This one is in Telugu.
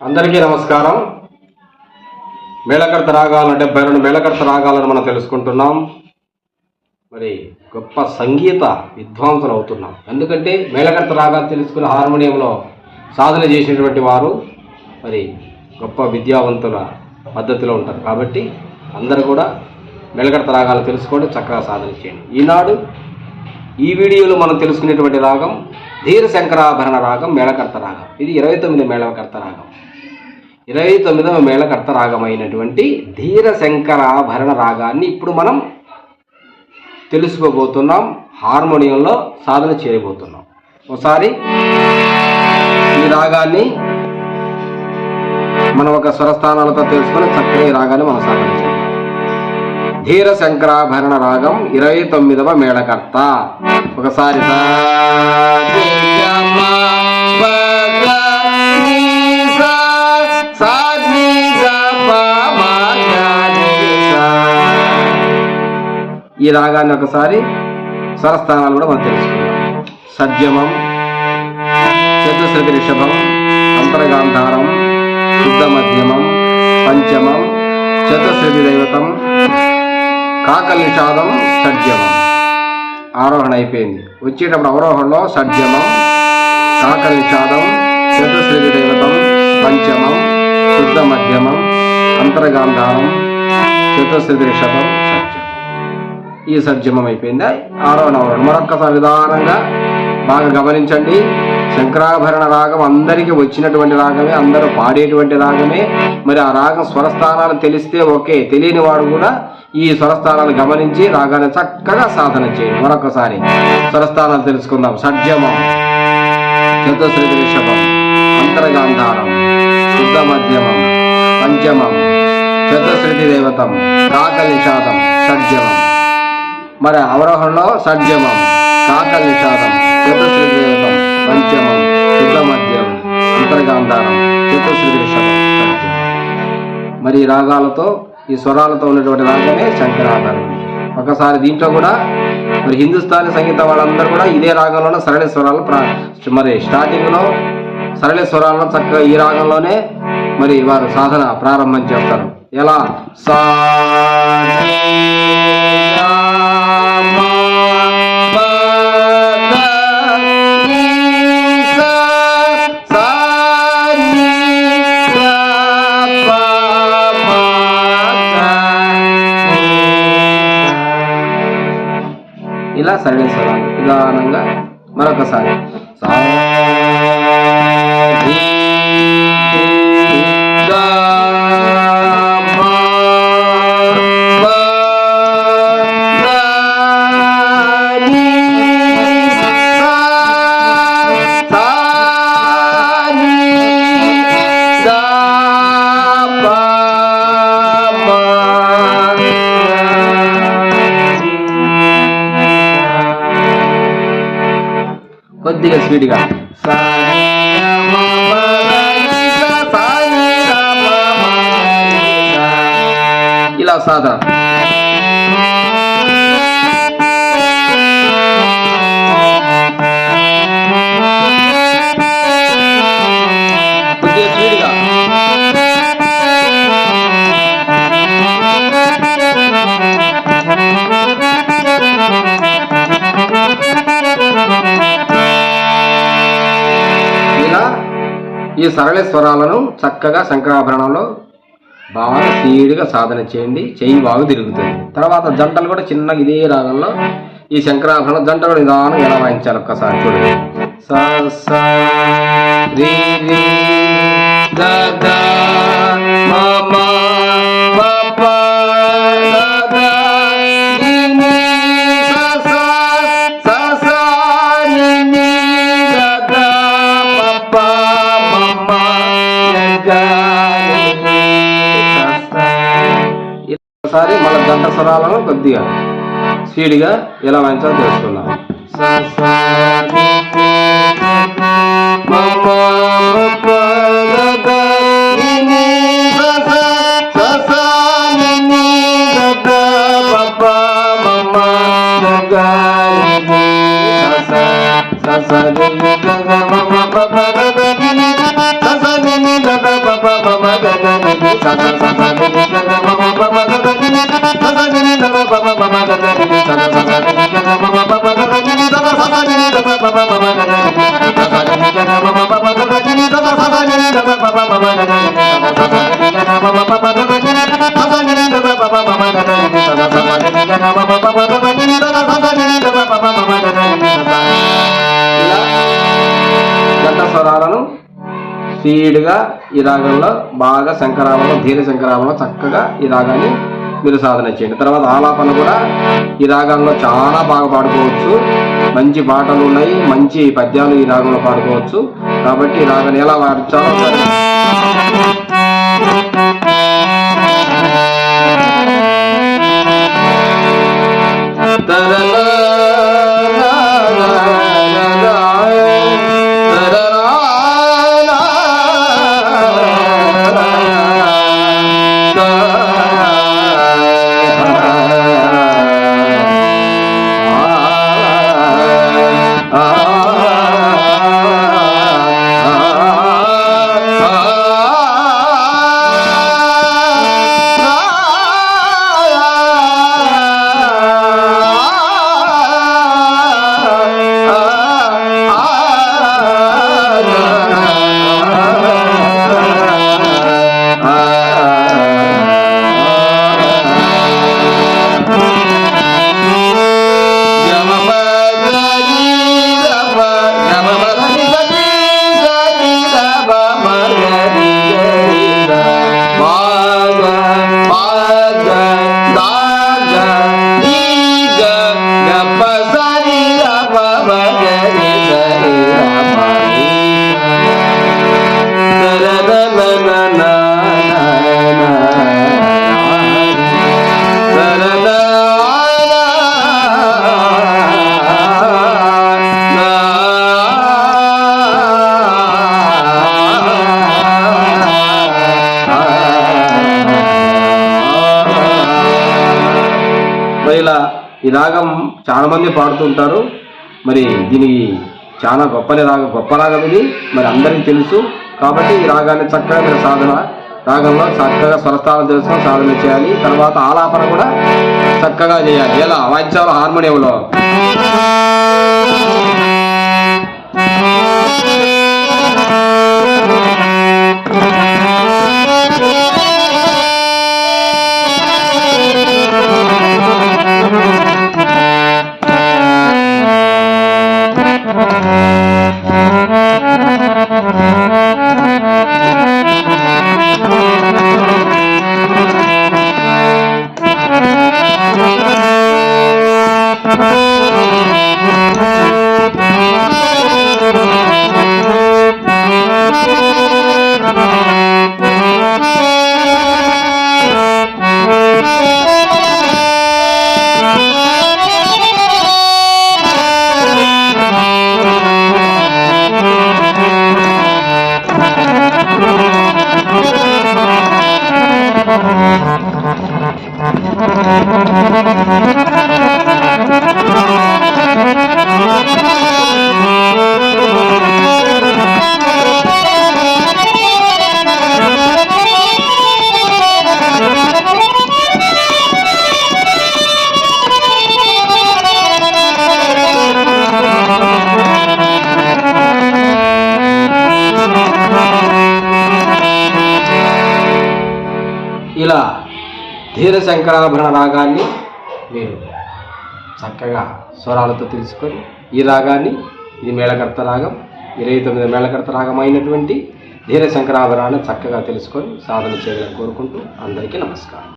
అందరికీ నమస్కారం. మేళకర్త రాగాలు డెబ్బై రెండు మేళకర్త రాగాలను మనం తెలుసుకుంటున్నాం. మరి గొప్ప సంగీత విద్వాంసులు అవుతున్నాం. ఎందుకంటే మేళకర్త రాగాలు తెలుసుకుని హార్మోనియంలో సాధన చేసినటువంటి వారు మరి గొప్ప విద్యావంతుల పద్ధతిలో ఉంటారు. కాబట్టి అందరూ కూడా మేళకర్త రాగాలు తెలుసుకోండి చక్కగా సాధన చేయండి. ఈనాడు ఈ వీడియోలో మనం తెలుసుకునేటువంటి రాగం ధీర శంకరాభరణ రాగం మేళకర్త రాగం ఇది ఇరవై తొమ్మిది మేళకర్త రాగం ఇరవై తొమ్మిదవ మేళకర్త రాగమైనటువంటి ధీర శంకరాభరణ రాగాన్ని ఇప్పుడు మనం తెలుసుకోబోతున్నాం హార్మోనియంలో సాధన చేయబోతున్నాం. ఒకసారి ఈ రాగాన్ని మనం ఒక స్వరస్థానాలతో తెలుసుకొని చక్కగా ఈ రాగాన్ని మనం సాధన ధీర శంకరాభరణ రాగం ఇరవై తొమ్మిదవ మేళకర్త. ఒకసారి ఈ రాగాన్ని ఒకసారి స్వరస్థానాలు కూడా మనం తెలుసుకుందాం. సద్యమం చతుశ్రుతి రిషభం అంతర్గాంధారం శుద్ధ మధ్యమం పంచమం చతుశ్రుతి దైవతం కాకల్ నిషాదం షడ్జమం ఆరోహణ అయిపోయింది. వచ్చేటప్పుడు అవరోహణలో షడ్జమం కాకల్ నిషాదం చతుశ్రుతి దైవతం పంచమం శుద్ధ మధ్యమం అంతర్గాంధారం చతుశ్రుతి రిషభం షడ్జమం ఈ సజ్జమం అయిపోయింది? ఆరోహణ అవరోహణ. మరొక్కసారి విధానంగా బాగా గమనించండి. శంకరాభరణ రాగం అందరికీ వచ్చినటువంటి రాగమే అందరూ పాడేటువంటి రాగమే. మరి ఆ రాగం స్వరస్థానాలు తెలిస్తే ఓకే తెలియని వాడు కూడా ఈ స్వరస్థానాలు గమనించి రాగాన్ని చక్కగా సాధన చేయండి. మరొకసారి స్వరస్థానాలు తెలుసుకుందాం. షడ్జమం చతుశ్రుతి రిషభం అంతర్గాంధారం శుద్ధ మధ్యమం పంచమం చతుశ్రుతి దేవతం కాకలి నిషాదం షడ్జమం మరి అవరోహణలో షడ్జమం కాక నిషాదం చతుశ్రుతి దేవతం పంచమం శుద్ధ మధ్యం అంతర్గాంధారం చతుశ్రుతి రిషభం మరి రాగాలతో ఈ స్వరాలతో ఉన్నటువంటి రాగమే శంకరాభరణం. ఒకసారి దీంట్లో కూడా మరి హిందుస్థానీ సంగీతం వాళ్ళందరూ కూడా ఇదే రాగంలోనే సరళ స్వరాలు ప్రా మరి స్టార్టింగ్లో సరళ స్వరాలను చక్కగా ఈ రాగంలోనే మరి వారు సాధన ప్రారంభం చేస్తారు. ఎలా? సా సా. ఇలా నిదానంగా మరొకసారి సా, కొద్దిగా స్పీడ్గా. ఇలా సాధన సరళ స్వరాలను చక్కగా శంకరాభరణంలో బాగా స్పీడ్గా సాధన చేయండి. చెయ్యి బాగా తిరుగుతుంది. తర్వాత జంటలు కూడా చిన్నగా ఇదే రాగంలో ఈ శంకరాభరణం జంట కూడా నిదానం ఎలా వాయించాలి ఒక్కసారి చూడండి. సా ఒకసారి మన జంట స్వరాలను కొద్దిగా స్పీడ్గా ఎలా వాయించాలో తెలుసుకుందాం. స్వరాలను స్పీడ్గా ఈ రాగంలో బాగా శంకరాభంలో ధీర శంకరాభంలో చక్కగా ఈ రాగాన్ని మీరు సాధన చేయండి. తర్వాత ఆలాపన కూడా ఈ రాగాల్లో చాలా బాగా పాడుకోవచ్చు. మంచి పాటలు ఉన్నాయి మంచి పద్యాలు ఈ రాగంలో పాడుకోవచ్చు. కాబట్టి రాగం ఎలా పాడించాలో ఒకసారి. ఇలా ఈ రాగం చాలా మంది పాడుతుంటారు. మరి దీనికి చాలా గొప్పనే రాగం గొప్ప రాగం ఇది. మరి అందరికీ తెలుసు. కాబట్టి ఈ రాగాన్ని చక్కగా మీరు సాధన రాగంలో చక్కగా స్వరస్థానం తెలుసుకొని సాధన చేయాలి. తర్వాత ఆలాపన కూడా చక్కగా చేయాలి. ఎలా? వాయించాలో హార్మోనియంలో. ఇలా ధీర శంకరాభరణ రాగాన్ని మీరు చక్కగా స్వరాలతో తెలుసుకొని ఈ రాగాన్ని ఇది మేళకర్త రాగం ఇరవై తొమ్మిది మేళకర్త రాగం అయినటువంటి ధీర శంకరాభరణాన్ని చక్కగా తెలుసుకొని సాధన చేయాలని కోరుకుంటూ అందరికీ నమస్కారం.